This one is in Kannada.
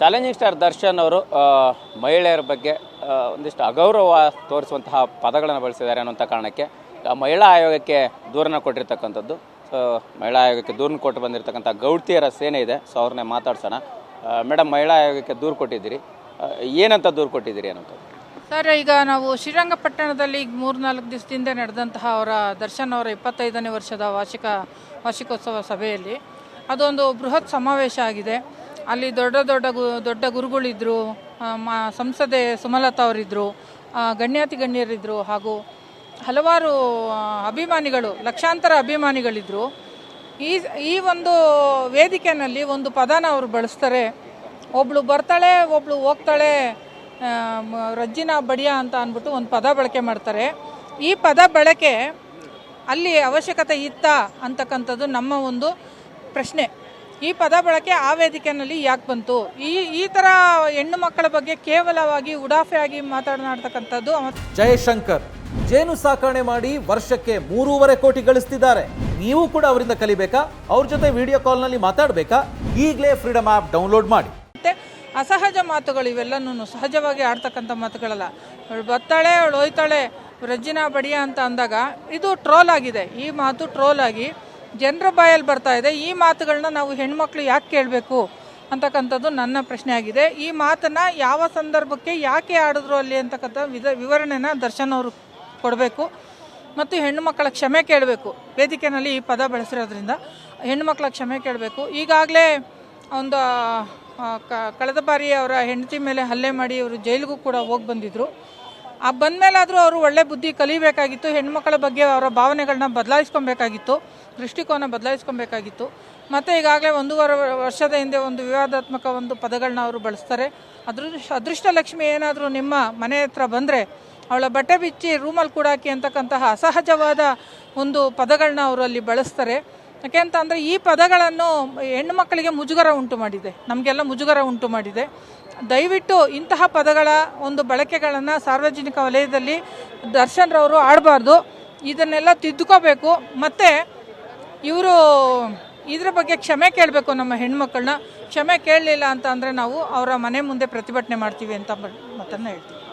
ಚಾಲೆಂಜಿಂಗ್ ಸ್ಟಾರ್ ದರ್ಶನ್ ಅವರು ಮಹಿಳೆಯರ ಬಗ್ಗೆ ಒಂದಿಷ್ಟು ಅಗೌರವ ತೋರಿಸುವಂತಹ ಪದಗಳನ್ನು ಬಳಸಿದ್ದಾರೆ ಅನ್ನೋಂಥ ಕಾರಣಕ್ಕೆ ಮಹಿಳಾ ಆಯೋಗಕ್ಕೆ ದೂರನ ಕೊಟ್ಟಿರ್ತಕ್ಕಂಥದ್ದು. ಸೊ ಮಹಿಳಾ ಆಯೋಗಕ್ಕೆ ದೂರನ್ನು ಕೊಟ್ಟು ಬಂದಿರತಕ್ಕಂಥ ಗೌಡ್ತಿಯರ ಸೇನೆ ಇದೆ. ಸೊ ಅವ್ರನ್ನೇ ಮಾತಾಡ್ಸೋಣ. ಮೇಡಮ್ ಮಹಿಳಾ ಆಯೋಗಕ್ಕೆ ದೂರು ಕೊಟ್ಟಿದ್ದೀರಿ. ಏನಂತ ದೂರು ಕೊಟ್ಟಿದ್ದೀರಿ ಅನ್ನೋಂಥದ್ದು ಸರ್, ಈಗ ನಾವು ಶ್ರೀರಂಗಪಟ್ಟಣದಲ್ಲಿ ಈಗ ಮೂರ್ನಾಲ್ಕು ದಿವಸದಿಂದ ನಡೆದಂತಹ ಅವರ ದರ್ಶನ್ ಅವರ ಇಪ್ಪತ್ತೈದನೇ ವರ್ಷದ ವಾರ್ಷಿಕ ವಾರ್ಷಿಕೋತ್ಸವ ಸಭೆಯಲ್ಲಿ, ಅದೊಂದು ಬೃಹತ್ ಸಮಾವೇಶ ಆಗಿದೆ. ಅಲ್ಲಿ ದೊಡ್ಡ ದೊಡ್ಡ ದೊಡ್ಡ ಗುರುಗಳಿದ್ದರು ಸಂಸದೆ ಸುಮಲತಾ ಅವರಿದ್ದರು ಗಣ್ಯಾತಿ ಗಣ್ಯರಿದ್ದರು ಹಾಗೂ ಹಲವಾರು ಅಭಿಮಾನಿಗಳು, ಲಕ್ಷಾಂತರ ಅಭಿಮಾನಿಗಳಿದ್ದರು ಈ ಈ ಒಂದು ವೇದಿಕೆಯಲ್ಲಿ ಒಂದು ಪದನ ಅವರು ಬಳಸ್ತಾರೆ. ಒಬ್ಳು ಬರ್ತಾಳೆ, ಒಬ್ಳು ಹೋಗ್ತಾಳೆ ರಜ್ಜಿನ ಬಡಿಯ ಅಂತ ಅಂದ್ಬಿಟ್ಟು ಒಂದು ಪದ ಬಳಕೆ ಮಾಡ್ತಾರೆ. ಈ ಪದ ಬಳಕೆ ಅಲ್ಲಿ ಅವಶ್ಯಕತೆ ಇತ್ತ ಅಂತಕ್ಕಂಥದ್ದು ನಮ್ಮ ಒಂದು ಪ್ರಶ್ನೆ. ಈ ಪದ ಬಳಕೆ ಆ ವೇದಿಕೆಯಲ್ಲಿ ಯಾಕೆ ಬಂತು? ಈ ಈ ಥರ ಹೆಣ್ಣು ಮಕ್ಕಳ ಬಗ್ಗೆ ಕೇವಲವಾಗಿ ಉಡಾಫೆ ಆಗಿ ಅವ- ಜಯಶಂಕರ್ ಜೇನು ಸಾಕಣೆ ಮಾಡಿ ವರ್ಷಕ್ಕೆ ಮೂರುವರೆ ಕೋಟಿ ಗಳಿಸ್ತಿದ್ದಾರೆ. ನೀವು ಕೂಡ ಅವರಿಂದ ಕಲಿಬೇಕಾ? ಅವ್ರ ಜೊತೆ ವಿಡಿಯೋ ಕಾಲ್ನಲ್ಲಿ ಮಾತಾಡಬೇಕಾ? ಈಗಲೇ ಫ್ರೀಡಮ್ ಆ್ಯಪ್ ಡೌನ್ಲೋಡ್ ಮಾಡಿ. ಮತ್ತೆ ಅಸಹಜ ಮಾತುಗಳು ಇವೆಲ್ಲನೂ ಸಹಜವಾಗಿ ಆಡ್ತಕ್ಕಂಥ ಮಾತುಗಳಲ್ಲ. ಅವಳು ಬತ್ತಾಳೆ ಅವಳು ಹೋಯ್ತಾಳೆ ರಜಿನಾ ಬಡಿಯ ಅಂತ ಅಂದಾಗ ಇದು ಟ್ರೋಲ್ ಆಗಿದೆ. ಈ ಮಾತು ಟ್ರೋಲ್ ಆಗಿ ಜನರ ಬಾಯಲ್ಲಿ ಬರ್ತಾ ಇದೆ. ಈ ಮಾತುಗಳನ್ನ ನಾವು ಹೆಣ್ಮಕ್ಳು ಯಾಕೆ ಕೇಳಬೇಕು ಅಂತಕ್ಕಂಥದ್ದು ನನ್ನ ಪ್ರಶ್ನೆ ಆಗಿದೆ. ಈ ಮಾತನ್ನು ಯಾವ ಸಂದರ್ಭಕ್ಕೆ ಯಾಕೆ ಆಡಿದ್ರು ಅಲ್ಲಿ ಅಂತಕ್ಕಂಥ ವಿಧ ವಿವರಣೆನ ದರ್ಶನ್ ಅವರು ಕೊಡಬೇಕು ಮತ್ತು ಹೆಣ್ಣು ಮಕ್ಕಳ ಕ್ಷಮೆ ಕೇಳಬೇಕು. ವೇದಿಕೆಯಲ್ಲಿ ಈ ಪದ ಬಳಸಿರೋದ್ರಿಂದ ಹೆಣ್ಣು ಮಕ್ಕಳ ಕ್ಷಮೆ ಕೇಳಬೇಕು. ಈಗಾಗಲೇ ಒಂದು ಕಳೆದ ಬಾರಿ ಅವರ ಹೆಂಡತಿ ಮೇಲೆ ಹಲ್ಲೆ ಮಾಡಿ ಅವರು ಜೈಲಿಗೂ ಕೂಡ ಹೋಗಿ ಬಂದಿದ್ರು. ಆ ಬಂದಮೇಲಾದರೂ ಅವರು ಒಳ್ಳೆ ಬುದ್ಧಿ ಕಲಿಬೇಕಾಗಿತ್ತು, ಹೆಣ್ಮಕ್ಳ ಬಗ್ಗೆ ಅವರ ಭಾವನೆಗಳನ್ನ ಬದಲಾಯಿಸ್ಕೊಬೇಕಾಗಿತ್ತು, ದೃಷ್ಟಿಕೋನ ಬದಲಾಯಿಸ್ಕೊಬೇಕಾಗಿತ್ತು. ಮತ್ತು ಈಗಾಗಲೇ ಒಂದೂವರೆ ವರ್ಷದ ಹಿಂದೆ ಒಂದು ವಿವಾದಾತ್ಮಕ ಒಂದು ಪದಗಳನ್ನ ಅವರು ಬಳಸ್ತಾರೆ. ಅದೃಷ್ಟ ಲಕ್ಷ್ಮಿ ಏನಾದರೂ ನಿಮ್ಮ ಮನೆ ಹತ್ರ ಬಂದರೆ ಅವಳ ಬಟ್ಟೆ ಬಿಚ್ಚಿ ರೂಮಲ್ಲಿ ಕೂಡಾಕಿ ಅಂತಕ್ಕಂತಹ ಅಸಹಜವಾದ ಒಂದು ಪದಗಳನ್ನ ಅವರು ಅಲ್ಲಿ ಬಳಸ್ತಾರೆ. ಯಾಕೆ ಅಂತ ಅಂದರೆ ಈ ಪದಗಳನ್ನು ಹೆಣ್ಣು ಮಕ್ಕಳಿಗೆ ಮುಜುಗರ ಉಂಟು ಮಾಡಿದೆ. ನಮಗೆಲ್ಲ ಮುಜುಗರ ಉಂಟು ಮಾಡಿದೆ. ದಯವಿಟ್ಟು ಇಂತಹ ಪದಗಳ ಒಂದು ಬಳಕೆಗಳನ್ನು ಸಾರ್ವಜನಿಕ ವಲಯದಲ್ಲಿ ದರ್ಶನ್ರವರು ಆಡಬಾರ್ದು. ಇದನ್ನೆಲ್ಲ ತಿದ್ದುಕೋಬೇಕು. ಮತ್ತು ಇವರು ಇದ್ರ ಬಗ್ಗೆ ಕ್ಷಮೆ ಕೇಳಬೇಕು ನಮ್ಮ ಹೆಣ್ಮಕ್ಳನ್ನ. ಕ್ಷಮೆ ಕೇಳಲಿಲ್ಲ ಅಂತ ಅಂದರೆ ನಾವು ಅವರ ಮನೆ ಮುಂದೆ ಪ್ರತಿಭಟನೆ ಮಾಡ್ತೀವಿ ಅಂತ ಮಾತನ್ನು ಹೇಳ್ತೀವಿ.